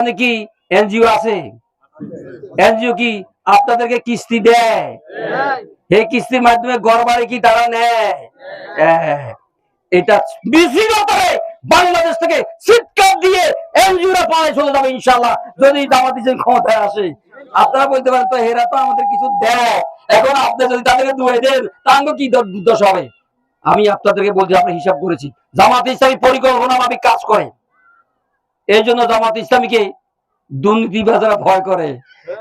এখানে কি এনজিও আছে? এনজিও কি আপনাদেরকে কিস্তি দেয়? এই কিস্তির মাধ্যমে কি তারা নেয়? হ্যাঁ। ইনশাল্লাহ যদি ক্ষমতায় আসে। আপনারা বলতে পারেন, তো এরা তো আমাদের কিছু দেয়। এখন আপনি যদি তাদেরকে দুয়ে দেন কি দর- দুর্দশা হবে? আমি আপনাদেরকে বলছি আপনি হিসাব করেছি। জামাত ইসলামী পরিকল্পনা মাফিক কাজ করে। এই জন্য জামাত ইসলামীকে দুর্নীতিবাজারা ভয় করে।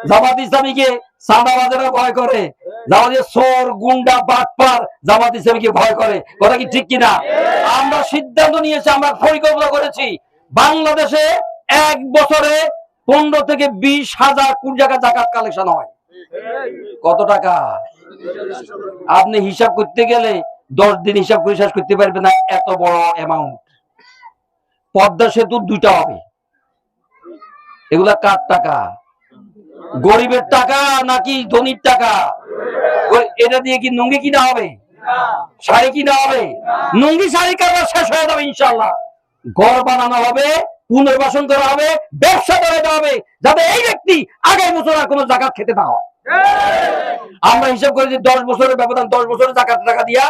জামাত ইসলামীকে সাদাবাজারা ভয় করে। জামাতের সোর গুন্ডা বাটপার জামাত ইসলামীকে ভয় করে। কথা কি ঠিক কিনা? আমরা সিদ্ধান্ত নিয়েছি আমরা পরিকল্পনা করেছি বাংলাদেশে এক বছরে পনেরো থেকে বিশ হাজার কোটি টাকা জাকাত কালেকশন হয়। কত টাকা? আপনি হিসাব করতে গেলে দশ দিন হিসাব করে শেষ করতে পারবেন না এত বড় অ্যামাউন্ট পদ্মা সেতু দুইটা হবে। এগুলা কার টাকা? গরিবের টাকা নাকি ধনির টাকা? এটা দিয়ে কি নুঙ্গি কিনা হবে? শাড়ি কিনা হবে? নুঙ্গি শাড়ি কারবার শেষ হয়ে যাবে ইনশাল্লাহ ঘর বানানো হবে, পুনর্বাসন করা হবে, ব্যবসা করে দেওয়া হবে, যাতে এই ব্যক্তি আগের বছর আর কোনো জাকাত খেতে না হয়। আমরা হিসাব করি যে দশ বছরের ব্যবধান, দশ বছরের জাকাত টাকা দিয়া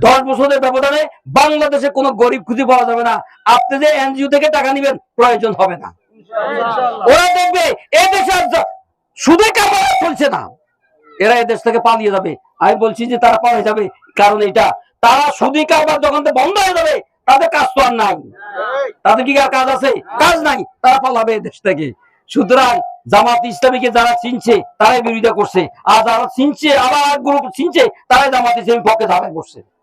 দশ বছরের ব্যবধানে বাংলাদেশে কোনো গরিব খুঁজে পাওয়া যাবে না। আপনি যে এনজিও থেকে টাকা নিবেন প্রয়োজন হবে না। ওরা দেখবে এ দেশে আর য- সুদে কারবার চলছে না। এরা এদেশ থেকে পালিয়ে যাবে। আমি বলছি যে তারা পালিয়ে যাবে কারণ এটা। তারা সুদী কারবার যখন বন্ধ হয়ে যাবে তাদের কাজ তো আর নাই। তাদের কি আর কাজ আছে? কাজ নাই। তারা পালাবে এদেশ থেকে। সুতরাং জামাত ইসলামীকে যারা চিনছে তারাই বিরোধিতা করছে। আর যারা চিনছে আবার গ্রুপ চিনছে তারাই জামাত ইসলামী পক্ষে ঝাঁপাই করছে